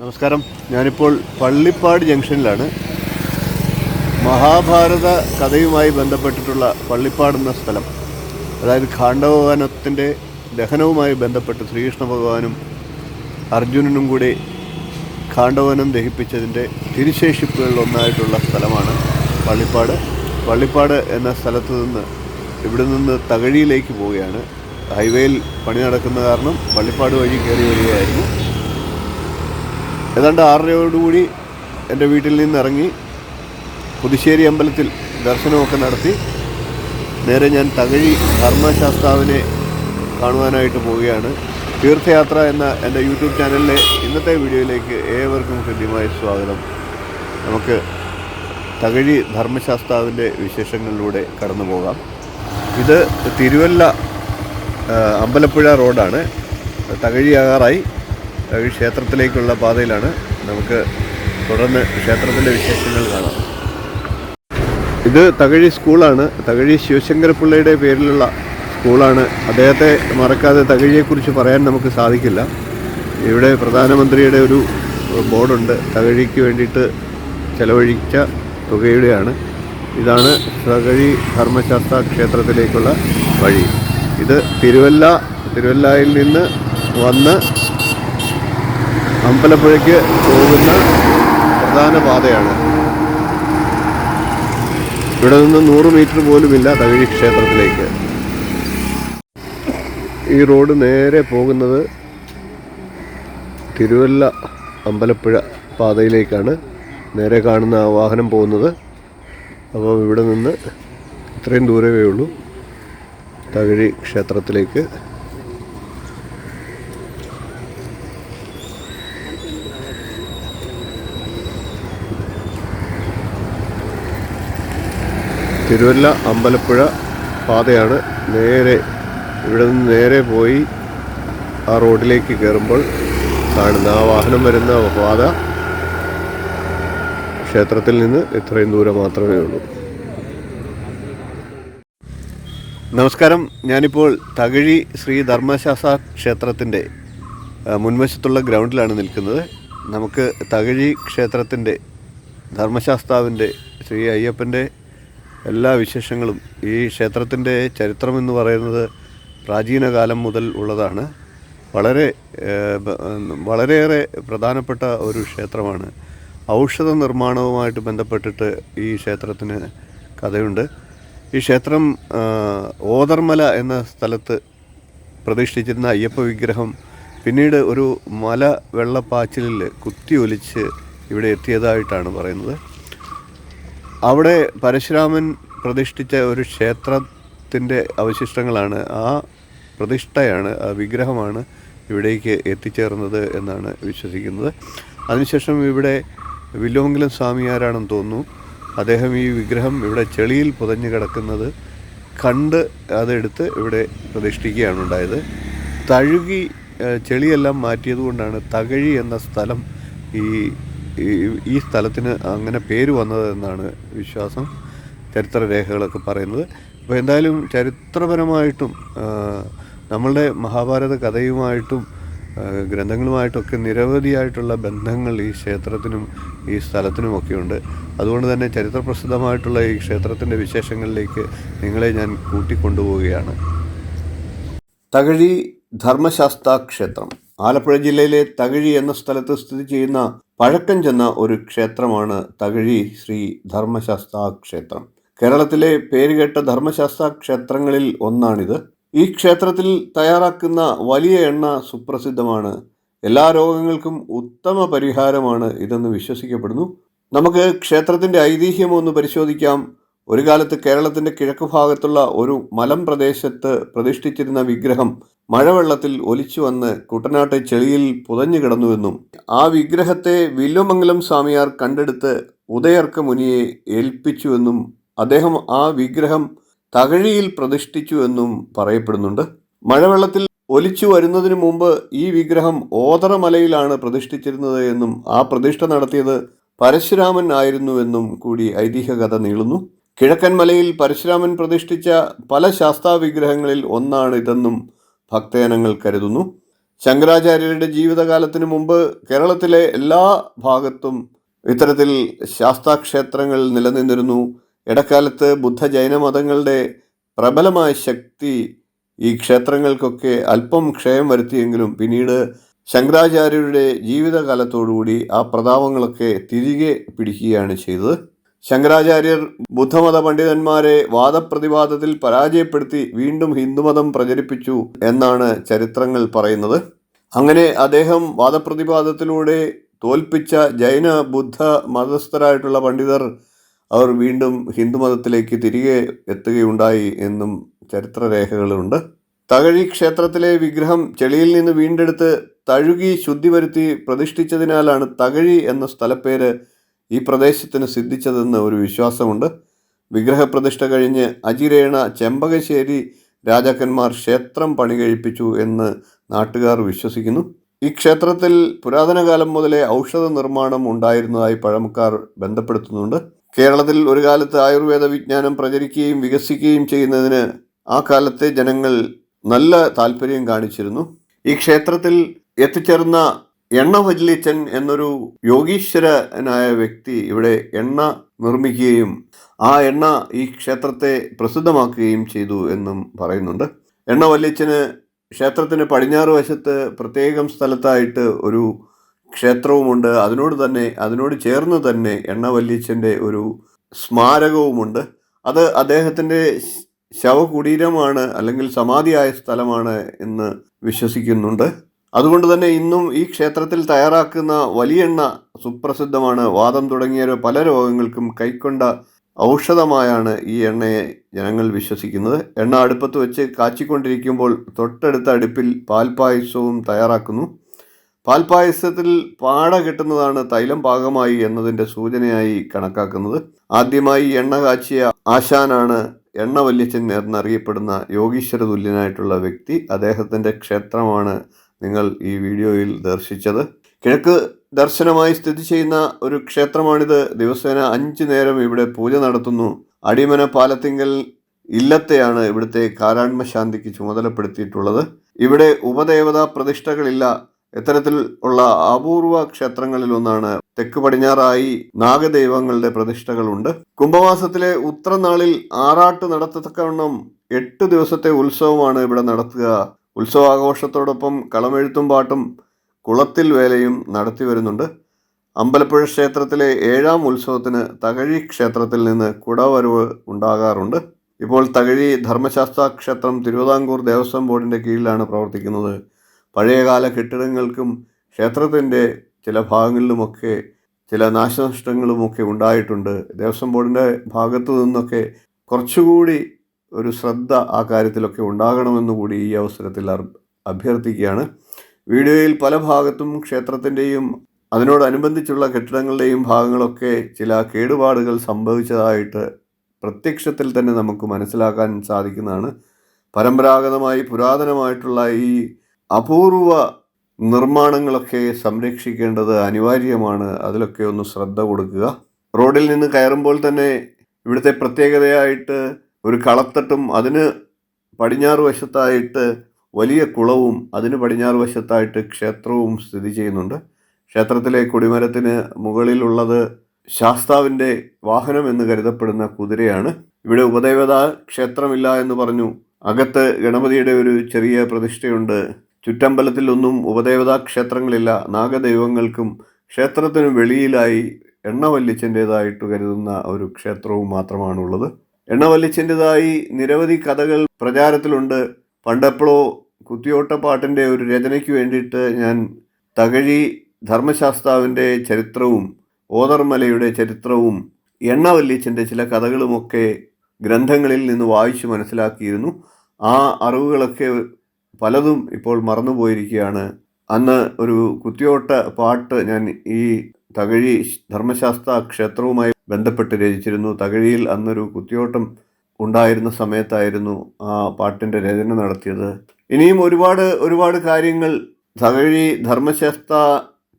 നമസ്കാരം. ഞാനിപ്പോൾ പള്ളിപ്പാട് ജംഗ്ഷനിലാണ്. മഹാഭാരത കഥയുമായി ബന്ധപ്പെട്ടിട്ടുള്ള പള്ളിപ്പാട് എന്ന സ്ഥലം അതായത് ഖാണ്ഡവനത്തിന്റെ ദഹനവുമായി ബന്ധപ്പെട്ട് ശ്രീകൃഷ്ണ ഭഗവാനും അർജുനനും കൂടി ഖാണ്ഡവനം ദഹിപ്പിച്ചതിന്റെ തിരുശേഷിപ്പുകളിലൊന്നായിട്ടുള്ള സ്ഥലമാണ് പള്ളിപ്പാട്. പള്ളിപ്പാട് എന്ന സ്ഥലത്ത് നിന്ന് ഇവിടെ നിന്ന് തകഴിയിലേക്ക് പോവുകയാണ്. ഹൈവേയിൽ പണി നടക്കുന്ന കാരണം പള്ളിപ്പാട് വഴി കയറി വരികയായിരുന്നു. ഏതാണ്ട് ആറരയോടുകൂടി എന്റെ വീട്ടിൽ നിന്ന് ഇറങ്ങി പുതുശ്ശേരി അമ്പലത്തിൽ ദർശനമൊക്കെ നടത്തി നേരെ ഞാൻ തകഴി ധർമ്മശാസ്താവിനെ കാണുവാനായിട്ട് പോവുകയാണ്. തീർത്ഥയാത്ര എന്ന എന്റെ യൂട്യൂബ് ചാനലിലെ ഇന്നത്തെ വീഡിയോയിലേക്ക് ഏവർക്കും ഹൃദ്യമായ സ്വാഗതം. നമുക്ക് തകഴി ധർമ്മശാസ്താവിന്റെ വിശേഷങ്ങളിലൂടെ കടന്നു പോകാം. ഇത് തിരുവല്ല അമ്പലപ്പുഴ റോഡാണ്. തകഴിയാകാറായി തകഴി ക്ഷേത്രത്തിലേക്കുള്ള പാതയിലാണ് നമുക്ക് തുടർന്ന് ക്ഷേത്രത്തിന്റെ വിശേഷങ്ങൾ കാണാം. ഇത് തകഴി സ്കൂളാണ്. തകഴി ശിവശങ്കരപിള്ളയുടെ പേരിലുള്ള സ്കൂളാണ്. അദ്ദേഹത്തെ മറക്കാതെ തകഴിയെക്കുറിച്ച് പറയാൻ നമുക്ക് സാധിക്കില്ല. ഇവിടെ പ്രധാനമന്ത്രിയുടെ ഒരു ബോർഡുണ്ട്. തകഴിക്ക് വേണ്ടിയിട്ട് ചെലവഴിച്ച തുകയുടെയാണ്. ഇതാണ് തകഴി ധർമ്മശാസ്ത്ര ക്ഷേത്രത്തിലേക്കുള്ള വഴി. ഇത് തിരുവല്ല തിരുവല്ലയിൽ നിന്ന് വന്ന് അമ്പലപ്പുഴയ്ക്ക് പോകുന്ന പ്രധാന പാതയാണ്. ഇവിടെ നിന്ന് നൂറ് മീറ്റർ പോലുമില്ല തകഴി ക്ഷേത്രത്തിലേക്ക്. ഈ റോഡ് നേരെ പോകുന്നത് തിരുവല്ല അമ്പലപ്പുഴ പാതയിലേക്കാണ്. നേരെ കാണുന്ന ആ വാഹനം പോകുന്നത്. അപ്പോൾ ഇവിടെ നിന്ന് ഇത്രയും ദൂരമേ ഉള്ളൂ തകഴി ക്ഷേത്രത്തിലേക്ക്. തിരുവല്ല അമ്പലപ്പുഴ പാതയാണ്. നേരെ ഇവിടെ നിന്ന് നേരെ പോയി ആ റോഡിലേക്ക് കയറുമ്പോൾ കാണുന്ന ആ വാഹനം വരുന്ന പാത ക്ഷേത്രത്തിൽ നിന്ന് ഇത്രയും ദൂരം മാത്രമേ ഉള്ളൂ. നമസ്കാരം. ഞാനിപ്പോൾ തകഴി ശ്രീ ധർമ്മശാസ്ത്ര ക്ഷേത്രത്തിന്റെ മുൻവശത്തുള്ള ഗ്രൗണ്ടിലാണ് നിൽക്കുന്നത്. നമുക്ക് തകഴി ക്ഷേത്രത്തിന്റെ ധർമ്മശാസ്താവിന്റെ ശ്രീ അയ്യപ്പന്റെ എല്ലാ വിശേഷങ്ങളും ഈ ക്ഷേത്രത്തിന്റെ ചരിത്രം എന്ന് പറയുന്നത് പ്രാചീന കാലം മുതൽ ഉള്ളതാണ്. വളരെ വളരെയേറെ പ്രധാനപ്പെട്ട ഒരു ക്ഷേത്രമാണ്. ഔഷധ നിർമ്മാണവുമായിട്ട് ബന്ധപ്പെട്ടിട്ട് ഈ ക്ഷേത്രത്തിന് കഥയുണ്ട്. ഈ ക്ഷേത്രം ഓതർമല എന്ന സ്ഥലത്ത് പ്രതിഷ്ഠിച്ചിരുന്ന അയ്യപ്പ വിഗ്രഹം പിന്നീട് ഒരു മല വെള്ളപ്പാച്ചിലിൽ കുത്തി ഒലിച്ച് ഇവിടെ എത്തിയതായിട്ടാണ് പറയുന്നത്. അവിടെ പരശുരാമൻ പ്രതിഷ്ഠിച്ച ഒരു ക്ഷേത്രത്തിന്റെ അവശിഷ്ടങ്ങളാണ്. ആ പ്രതിഷ്ഠയാണ് ആ വിഗ്രഹമാണ് ഇവിടേക്ക് എത്തിച്ചേർന്നത് എന്നാണ് വിശ്വസിക്കുന്നത്. അതിനുശേഷം ഇവിടെ വില്ലോമംഗലം സ്വാമിയാരാണെന്ന് തോന്നുന്നു. അദ്ദേഹം ഈ വിഗ്രഹം ഇവിടെ ചെളിയിൽ പുതഞ്ഞു കിടക്കുന്നത് കണ്ട് അതെടുത്ത് ഇവിടെ പ്രതിഷ്ഠിക്കുകയാണ് ഉണ്ടായത്. തഴുകി ചെളിയെല്ലാം മാറ്റിയതുകൊണ്ടാണ് തകഴി എന്ന സ്ഥലം ഈ ഈ- സ്ഥലത്തിന് അങ്ങനെ പേര് വന്നത് എന്നാണ് വിശ്വാസം ചരിത്രരേഖകളൊക്കെ പറയുന്നത്. അപ്പോൾ എന്തായാലും ചരിത്രപരമായിട്ടും നമ്മളുടെ മഹാഭാരത കഥയുമായിട്ടും ഗ്രന്ഥങ്ങളുമായിട്ടൊക്കെ നിരവധിയായിട്ടുള്ള ബന്ധങ്ങൾ ഈ ക്ഷേത്രത്തിനും ഈ സ്ഥലത്തിനുമൊക്കെയുണ്ട് അതുകൊണ്ട് തന്നെ ചരിത്രപ്രസിദ്ധമായിട്ടുള്ള ഈ ക്ഷേത്രത്തിന്റെ വിശേഷങ്ങളിലേക്ക് നിങ്ങളെ ഞാൻ കൂട്ടിക്കൊണ്ടുപോവുകയാണ്. തകഴി ധർമ്മശാസ്ത്ര ക്ഷേത്രം ആലപ്പുഴ ജില്ലയിലെ തകഴി എന്ന സ്ഥലത്ത് സ്ഥിതി ചെയ്യുന്ന പഴക്കം ചെന്ന ഒരു ക്ഷേത്രമാണ് തകഴി ശ്രീ ധർമ്മശാസ്ത്ര ക്ഷേത്രം. കേരളത്തിലെ പേരുകേട്ട ധർമ്മശാസ്ത്ര ക്ഷേത്രങ്ങളിൽ ഒന്നാണിത്. ഈ ക്ഷേത്രത്തിൽ തയ്യാറാക്കുന്ന വലിയ എണ്ണ സുപ്രസിദ്ധമാണ്. എല്ലാ രോഗങ്ങൾക്കും ഉത്തമ പരിഹാരമാണ് ഇതെന്ന് വിശ്വസിക്കപ്പെടുന്നു. നമുക്ക് ക്ഷേത്രത്തിന്റെ ഐതിഹ്യം ഒന്ന് പരിശോധിക്കാം. ഒരു കാലത്ത് കേരളത്തിന്റെ കിഴക്ക് ഭാഗത്തുള്ള ഒരു മലം പ്രദേശത്ത് പ്രതിഷ്ഠിച്ചിരുന്ന വിഗ്രഹം മഴവെള്ളത്തിൽ ഒലിച്ചു വന്ന് കുട്ടനാട്ടെ ചെളിയിൽ പുതഞ്ഞു കിടന്നുവെന്നും ആ വിഗ്രഹത്തെ വില്ലുമംഗലം സ്വാമിയാർ കണ്ടെടുത്ത് ഉദയർക്ക മുനിയെ ഏൽപ്പിച്ചുവെന്നും അദ്ദേഹം ആ വിഗ്രഹം തകഴിയിൽ പ്രതിഷ്ഠിച്ചുവെന്നും പറയപ്പെടുന്നുണ്ട്. മഴവെള്ളത്തിൽ ഒലിച്ചു വരുന്നതിന് മുമ്പ് ഈ വിഗ്രഹം ഓതറമലയിലാണ് പ്രതിഷ്ഠിച്ചിരുന്നത് എന്നും ആ പ്രതിഷ്ഠ നടത്തിയത് പരശുരാമൻ ആയിരുന്നുവെന്നും കൂടി ഐതിഹ്യകഥ നീളുന്നു. കിഴക്കൻ മലയിൽ പരശുരാമൻ പ്രതിഷ്ഠിച്ച പല ശാസ്താ വിഗ്രഹങ്ങളിൽ ഒന്നാണ് ഇതെന്നും ഭക്തജനങ്ങൾ കരുതുന്നു. ശങ്കരാചാര്യരുടെ ജീവിതകാലത്തിന് മുമ്പ് കേരളത്തിലെ എല്ലാ ഭാഗത്തും ഇത്തരത്തിൽ ശാസ്താക്ഷേത്രങ്ങൾ നിലനിന്നിരുന്നു. ഇടക്കാലത്ത് ബുദ്ധ ജൈന മതങ്ങളുടെ പ്രബലമായ ശക്തി ഈ ക്ഷേത്രങ്ങൾക്കൊക്കെ അല്പം ക്ഷയം വരുത്തിയെങ്കിലും പിന്നീട് ശങ്കരാചാര്യരുടെ ജീവിതകാലത്തോടുകൂടി ആ പ്രതാപങ്ങളൊക്കെ തിരികെ പിടിക്കുകയാണ് ചെയ്തത്. ശങ്കരാചാര്യർ ബുദ്ധമത പണ്ഡിതന്മാരെ വാദപ്രതിവാദത്തിൽ പരാജയപ്പെടുത്തി വീണ്ടും ഹിന്ദുമതം പ്രചരിപ്പിച്ചു എന്നാണ് ചരിത്രങ്ങൾ പറയുന്നത്. അങ്ങനെ അദ്ദേഹം വാദപ്രതിവാദത്തിലൂടെ തോൽപ്പിച്ച ജൈന ബുദ്ധ മതസ്ഥരായിട്ടുള്ള പണ്ഡിതർ അവർ വീണ്ടും ഹിന്ദുമതത്തിലേക്ക് തിരികെ എത്തുകയുണ്ടായി എന്നും ചരിത്രരേഖകളുണ്ട്. തകഴി ക്ഷേത്രത്തിലെ വിഗ്രഹം ചെളിയിൽ നിന്ന് വീണ്ടെടുത്ത് തഴുകി ശുദ്ധി വരുത്തി പ്രതിഷ്ഠിച്ചതിനാലാണ് തകഴി എന്ന സ്ഥലപ്പേര് ഈ പ്രദേശത്തിന് സിദ്ധിച്ചതെന്ന് ഒരു വിശ്വാസമുണ്ട്. വിഗ്രഹപ്രതിഷ്ഠ കഴിഞ്ഞ് അജിരേണ ചെമ്പകശ്ശേരി രാജാക്കന്മാർ ക്ഷേത്രം പണി കഴിപ്പിച്ചു എന്ന് നാട്ടുകാർ വിശ്വസിക്കുന്നു. ഈ ക്ഷേത്രത്തിൽ പുരാതന കാലം മുതലേ ഔഷധ നിർമ്മാണം ഉണ്ടായിരുന്നതായി പഴമക്കാർ ബന്ധപ്പെടുത്തുന്നുണ്ട്. കേരളത്തിൽ ഒരു കാലത്ത് ആയുർവേദ വിജ്ഞാനം പ്രചരിക്കുകയും വികസിക്കുകയും ചെയ്യുന്നതിന് ആ കാലത്തെ ജനങ്ങൾ നല്ല താല്പര്യം കാണിച്ചിരുന്നു. ഈ ക്ഷേത്രത്തിൽ എത്തിച്ചേർന്ന എണ്ണ വല്ലിച്ചൻ എന്നൊരു യോഗീശ്വരനായ വ്യക്തി ഇവിടെ എണ്ണ നിർമ്മിക്കുകയും ആ എണ്ണ ഈ ക്ഷേത്രത്തെ പ്രസിദ്ധമാക്കുകയും ചെയ്തു എന്നും പറയുന്നുണ്ട്. എണ്ണ വല്ലിച്ചന് ക്ഷേത്രത്തിന് പടിഞ്ഞാറ് വശത്ത് പ്രത്യേകം സ്ഥലത്തായിട്ട് ഒരു ക്ഷേത്രവുമുണ്ട്. അതിനോട് തന്നെ അതിനോട് ചേർന്ന് തന്നെ എണ്ണ വല്ലിച്ചന്റെ ഒരു സ്മാരകവുമുണ്ട്. അത് അദ്ദേഹത്തിന്റെ ശവകുടീരമാണ് അല്ലെങ്കിൽ സമാധിയായ സ്ഥലമാണ് എന്ന് വിശ്വസിക്കുന്നുണ്ട്. അതുകൊണ്ട് തന്നെ ഇന്നും ഈ ക്ഷേത്രത്തിൽ തയ്യാറാക്കുന്ന വലിയെണ്ണ സുപ്രസിദ്ധമാണ്. വാദം തുടങ്ങിയ പല രോഗങ്ങൾക്കും കൈക്കൊണ്ട ഔഷധമായാണ് ഈ എണ്ണയെ ജനങ്ങൾ വിശ്വസിക്കുന്നത്. എണ്ണ അടുപ്പത്ത് വെച്ച് കാച്ചിക്കൊണ്ടിരിക്കുമ്പോൾ തൊട്ടടുത്ത അടുപ്പിൽ പാൽപായസവും തയ്യാറാക്കുന്നു. പാൽപായസത്തിൽ പാട കിട്ടുന്നതാണ് തൈലം പാകമായി എന്നതിന്റെ സൂചനയായി കണക്കാക്കുന്നത്. ആദ്യമായി എണ്ണ കാച്ചിയ ആശാനാണ് എണ്ണ വല്യച്ചൻ എന്നറിയപ്പെടുന്ന യോഗീശ്വര തുല്യനായിട്ടുള്ള വ്യക്തി. അദ്ദേഹത്തിന്റെ ക്ഷേത്രമാണ് നിങ്ങൾ ഈ വീഡിയോയിൽ ദർശിച്ചത്. കിഴക്ക് ദർശനമായി സ്ഥിതി ചെയ്യുന്ന ഒരു ക്ഷേത്രമാണിത്. ദിവസേന അഞ്ചു നേരം ഇവിടെ പൂജ നടത്തുന്നു. അടിമന പാലത്തിങ്കൽ ഇല്ലത്തെയാണ് ഇവിടുത്തെ കാരാൺമ ശാന്തിക്ക് ചുമതലപ്പെടുത്തിയിട്ടുള്ളത്. ഇവിടെ ഉപദേവതാ പ്രതിഷ്ഠകളില്ല. ഇത്തരത്തിൽ ഉള്ള അപൂർവ ക്ഷേത്രങ്ങളിൽ ഒന്നാണ്. തെക്ക് പടിഞ്ഞാറായി നാഗദൈവങ്ങളുടെ പ്രതിഷ്ഠകളുണ്ട്. കുംഭമാസത്തിലെ ഉത്രനാളിൽ ആറാട്ട് നടത്തത്തക്കവണ്ണം എട്ട് ദിവസത്തെ ഉത്സവമാണ് ഇവിടെ നടത്തുക. ഉത്സവാഘോഷത്തോടൊപ്പം കളമെഴുത്തും പാട്ടും കുളത്തിൽ വേലയും നടത്തി വരുന്നുണ്ട്. അമ്പലപ്പുഴ ക്ഷേത്രത്തിലെ ഏഴാം ഉത്സവത്തിന് തകഴി ക്ഷേത്രത്തിൽ നിന്ന് കുടവരവ് ഉണ്ടാകാറുണ്ട്. ഇപ്പോൾ തകഴി ധർമ്മശാസ്ത്ര ക്ഷേത്രം തിരുവിതാംകൂർ ദേവസ്വം ബോർഡിന്റെ കീഴിലാണ് പ്രവർത്തിക്കുന്നത്. പഴയകാല കെട്ടിടങ്ങൾക്കും ക്ഷേത്രത്തിന്റെ ചില ഭാഗങ്ങളിലുമൊക്കെ ചില നാശനഷ്ടങ്ങളുമൊക്കെ ഉണ്ടായിട്ടുണ്ട്. ദേവസ്വം ബോർഡിന്റെ ഭാഗത്തു നിന്നൊക്കെ കുറച്ചുകൂടി ഒരു ശ്രദ്ധ ആ കാര്യത്തിലൊക്കെ ഉണ്ടാകണമെന്ന് കൂടി ഈ അവസരത്തിൽ അഭ്യർത്ഥിക്കുകയാണ്. വീഡിയോയിൽ പല ഭാഗത്തും ക്ഷേത്രത്തിന്റെയും അതിനോടനുബന്ധിച്ചുള്ള കെട്ടിടങ്ങളുടെയും ഭാഗങ്ങളൊക്കെ ചില കേടുപാടുകൾ സംഭവിച്ചതായിട്ട് പ്രത്യക്ഷത്തിൽ തന്നെ നമുക്ക് മനസ്സിലാക്കാൻ സാധിക്കുന്നതാണ്. പരമ്പരാഗതമായി പുരാതനമായിട്ടുള്ള ഈ അപൂർവ നിർമ്മാണങ്ങളൊക്കെ സംരക്ഷിക്കേണ്ടത് അനിവാര്യമാണ്. അതിലൊക്കെ ഒന്ന് ശ്രദ്ധ കൊടുക്കുക. റോഡിൽ നിന്ന് കയറുമ്പോൾ തന്നെ ഇവിടുത്തെ പ്രത്യേകതയായിട്ട് ഒരു കളത്തട്ടും അതിന് പടിഞ്ഞാറ് വശത്തായിട്ട് വലിയ കുളവും അതിന് പടിഞ്ഞാറ് വശത്തായിട്ട് ക്ഷേത്രവും സ്ഥിതി ചെയ്യുന്നുണ്ട്. ക്ഷേത്രത്തിലെ കൊടിമരത്തിന് മുകളിലുള്ളത് ശാസ്താവിന്റെ വാഹനം എന്ന് കരുതപ്പെടുന്ന കുതിരയാണ്. ഇവിടെ ഉപദേവത ക്ഷേത്രമില്ല എന്ന് പറഞ്ഞു. അകത്ത് ഗണപതിയുടെ ഒരു ചെറിയ പ്രതിഷ്ഠയുണ്ട്. ചുറ്റമ്പലത്തിലൊന്നും ഉപദേവതാ ക്ഷേത്രങ്ങളില്ല. നാഗദൈവങ്ങൾക്കും ക്ഷേത്രത്തിനും വെളിയിലായി എണ്ണവല്ലിച്ചന്റേതായിട്ട് കരുതുന്ന ഒരു ക്ഷേത്രവും മാത്രമാണുള്ളത്. എണ്ണവല്ലിച്ചന്റെതായി നിരവധി കഥകൾ പ്രചാരത്തിലുണ്ട്. പണ്ടെപ്പോഴോ കുത്തിയോട്ടപ്പാട്ടിന്റെ ഒരു രചനയ്ക്ക് വേണ്ടിയിട്ട് ഞാൻ തകഴി ധർമ്മശാസ്താവിന്റെ ചരിത്രവും ഓതർമലയുടെ ചരിത്രവും എണ്ണവല്ലിച്ചന്റെ ചില കഥകളുമൊക്കെ ഗ്രന്ഥങ്ങളിൽ നിന്ന് വായിച്ചു മനസ്സിലാക്കിയിരുന്നു. ആ അറിവുകളൊക്കെ പലതും ഇപ്പോൾ മറന്നുപോയിരിക്കുകയാണ്. അന്ന് ഒരു കുത്തിയോട്ട പാട്ട് ഞാൻ ഈ തകഴി ധർമ്മശാസ്ത്ര ക്ഷേത്രവുമായി ബന്ധപ്പെട്ട് രചിച്ചിരുന്നു. തകഴിയിൽ അന്നൊരു കുത്തിയോട്ടം ഉണ്ടായിരുന്ന സമയത്തായിരുന്നു ആ പാട്ടിന്റെ രചന നടത്തിയത്. ഇനിയും ഒരുപാട് ഒരുപാട് കാര്യങ്ങൾ തകഴി ധർമ്മശാസ്ത്ര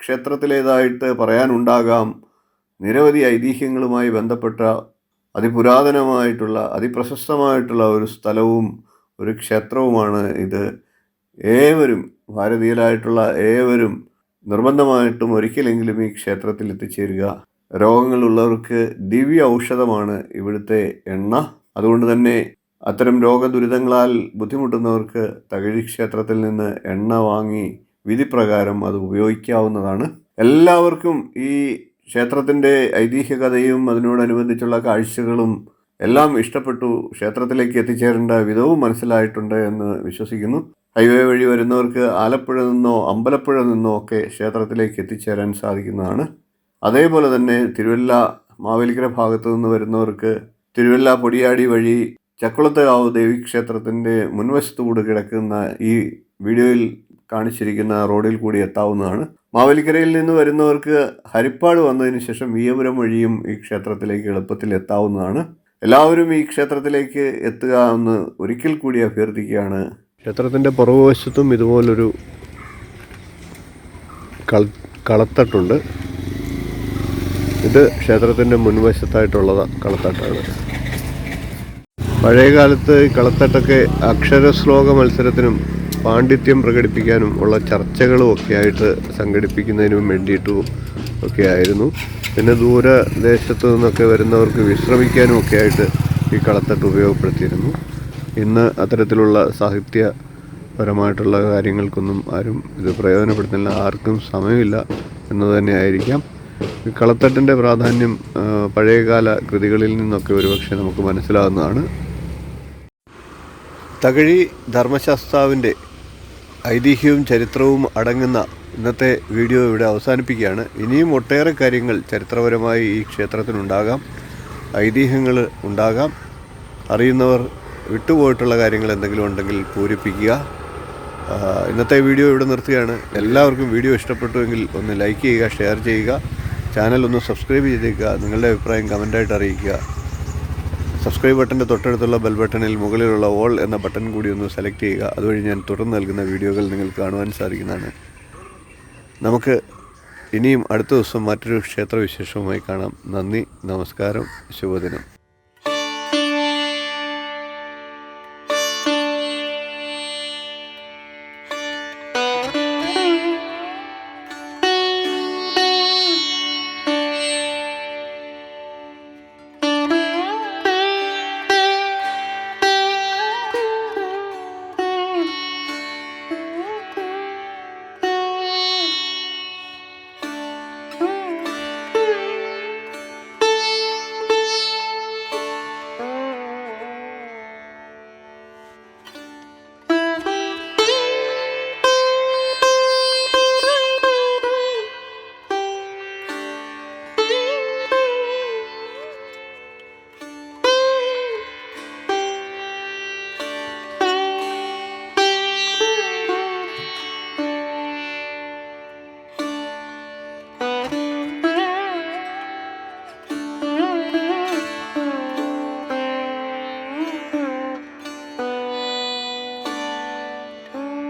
ക്ഷേത്രത്തിലേതായിട്ട് പറയാനുണ്ടാകാം. നിരവധി ഐതിഹ്യങ്ങളുമായി ബന്ധപ്പെട്ട അതിപുരാതനമായിട്ടുള്ള അതിപ്രശസ്തമായിട്ടുള്ള ഒരു സ്ഥലവും ഒരു ക്ഷേത്രവുമാണ് ഇത്. ഏവരും ഭാരതീയരായിട്ടുള്ള ഏവരും നിർബന്ധമായിട്ടും ഒരിക്കലെങ്കിലും ഈ ക്ഷേത്രത്തിൽ എത്തിച്ചേരുക. രോഗങ്ങളുള്ളവർക്ക് ദിവ്യ ഔഷധമാണ് ഇവിടുത്തെ എണ്ണ. അതുകൊണ്ട് തന്നെ അത്തരം രോഗദുരിതങ്ങളാൽ ബുദ്ധിമുട്ടുന്നവർക്ക് തകഴി ക്ഷേത്രത്തിൽ നിന്ന് എണ്ണ വാങ്ങി വിധിപ്രകാരം അത് ഉപയോഗിക്കാവുന്നതാണ്. എല്ലാവർക്കും ഈ ക്ഷേത്രത്തിന്റെ ഐതിഹ്യകഥയും അതിനോടനുബന്ധിച്ചുള്ള കാഴ്ചകളും എല്ലാം ഇഷ്ടപ്പെട്ടു. ക്ഷേത്രത്തിലേക്ക് എത്തിച്ചേരേണ്ട വിധവും മനസ്സിലായിട്ടുണ്ട് എന്ന് വിശ്വസിക്കുന്നു. ഹൈവേ വഴി വരുന്നവർക്ക് ആലപ്പുഴ നിന്നോ അമ്പലപ്പുഴ നിന്നോ ഒക്കെ ക്ഷേത്രത്തിലേക്ക് എത്തിച്ചേരാൻ സാധിക്കുന്നതാണ്. അതേപോലെ തന്നെ തിരുവല്ല മാവേലിക്കര ഭാഗത്തു നിന്ന് വരുന്നവർക്ക് തിരുവല്ല പൊടിയാടി വഴി ചക്കുളത്തുകാവ് ദേവീക്ഷേത്രത്തിന്റെ മുൻവശത്തുകൂടി കിടക്കുന്ന ഈ വീഡിയോയിൽ കാണിച്ചിരിക്കുന്ന റോഡിൽ കൂടി എത്താവുന്നതാണ്. മാവേലിക്കരയിൽ നിന്ന് വരുന്നവർക്ക് ഹരിപ്പാട് വന്നതിന് ശേഷം വിയപുരം വഴിയും ഈ ക്ഷേത്രത്തിലേക്ക് എളുപ്പത്തിൽ എത്താവുന്നതാണ്. എല്ലാവരും ഈ ക്ഷേത്രത്തിലേക്ക് എത്തുക എന്ന് ഒരിക്കൽ കൂടി അഭ്യർത്ഥിക്കുകയാണ് ക്ഷേത്രത്തിന്റെ പുറകുവശത്തും ഇതുപോലൊരു കൾ കളത്തട്ടുണ്ട്. ഇത് ക്ഷേത്രത്തിന്റെ മുൻവശത്തായിട്ടുള്ള കളത്തട്ടാണ്. പഴയകാലത്ത് കളത്തട്ടൊക്കെ അക്ഷരശ്ലോക മത്സരത്തിനും പാണ്ഡിത്യം പ്രകടിപ്പിക്കാനും ഉള്ള ചർച്ചകളും ഒക്കെ ആയിട്ട് സംഘടിപ്പിക്കുന്നതിനും വേണ്ടിയിട്ടും ഒക്കെ ആയിരുന്നു പിന്നെ ദൂരദേശത്തു നിന്നൊക്കെ വരുന്നവർക്ക് വിശ്രമിക്കാനും ഒക്കെ ആയിട്ട് ഈ കളത്തട്ട് ഉപയോഗപ്പെടുത്തിയിരുന്നു. ഇന്ന് അത്തരത്തിലുള്ള സാഹിത്യപരമായിട്ടുള്ള കാര്യങ്ങൾക്കൊന്നും ആരും ഇത് പ്രയോജനപ്പെടുത്തുന്നില്ല. ആർക്കും സമയമില്ല എന്ന് തന്നെ ആയിരിക്കാം. ഈ കളത്തട്ടിന്റെ പ്രാധാന്യം പഴയകാല കൃതികളിൽ നിന്നൊക്കെ ഒരുപക്ഷെ നമുക്ക് മനസ്സിലാകുന്നതാണ്. തകഴി ധർമ്മശാസ്താവിന്റെ ഐതിഹ്യവും ചരിത്രവും അടങ്ങുന്ന ഇന്നത്തെ വീഡിയോ ഇവിടെ അവസാനിപ്പിക്കുകയാണ്. ഇനിയും ഒട്ടേറെ കാര്യങ്ങൾ ചരിത്രപരമായി ഈ ക്ഷേത്രത്തിനുണ്ടാകാം. ഐതിഹ്യങ്ങൾ ഉണ്ടാകാം. അറിയുന്നവർ വിട്ടുപോയിട്ടുള്ള കാര്യങ്ങൾ എന്തെങ്കിലും ഉണ്ടെങ്കിൽ പൂരിപ്പിക്കുക. ഇന്നത്തെ വീഡിയോ ഇവിടെ നിർത്തുകയാണ്. എല്ലാവർക്കും വീഡിയോ ഇഷ്ടപ്പെട്ടുവെങ്കിൽ ഒന്ന് ലൈക്ക് ചെയ്യുക ഷെയർ ചെയ്യുക. ചാനൽ ഒന്ന് സബ്സ്ക്രൈബ് ചെയ്തേക്കുക. നിങ്ങളുടെ അഭിപ്രായം കമന്റായിട്ട് അറിയിക്കുക. സബ്സ്ക്രൈബ് ബട്ടന്റെ തൊട്ടടുത്തുള്ള ബെൽ ബട്ടണിൽ മുകളിലുള്ള ഓൾ എന്ന ബട്ടൺ കൂടി ഒന്ന് സെലക്ട് ചെയ്യുക. അതുവഴി ഞാൻ തുടർന്ന് നൽകുന്ന വീഡിയോകൾ നിങ്ങൾക്ക് കാണുവാൻ സാധിക്കുന്നതാണ്. നമുക്ക് ഇനിയും അടുത്ത ദിവസം മറ്റൊരു ക്ഷേത്രവിശേഷവുമായി കാണാം. നന്ദി നമസ്കാരം ശുഭദിനം.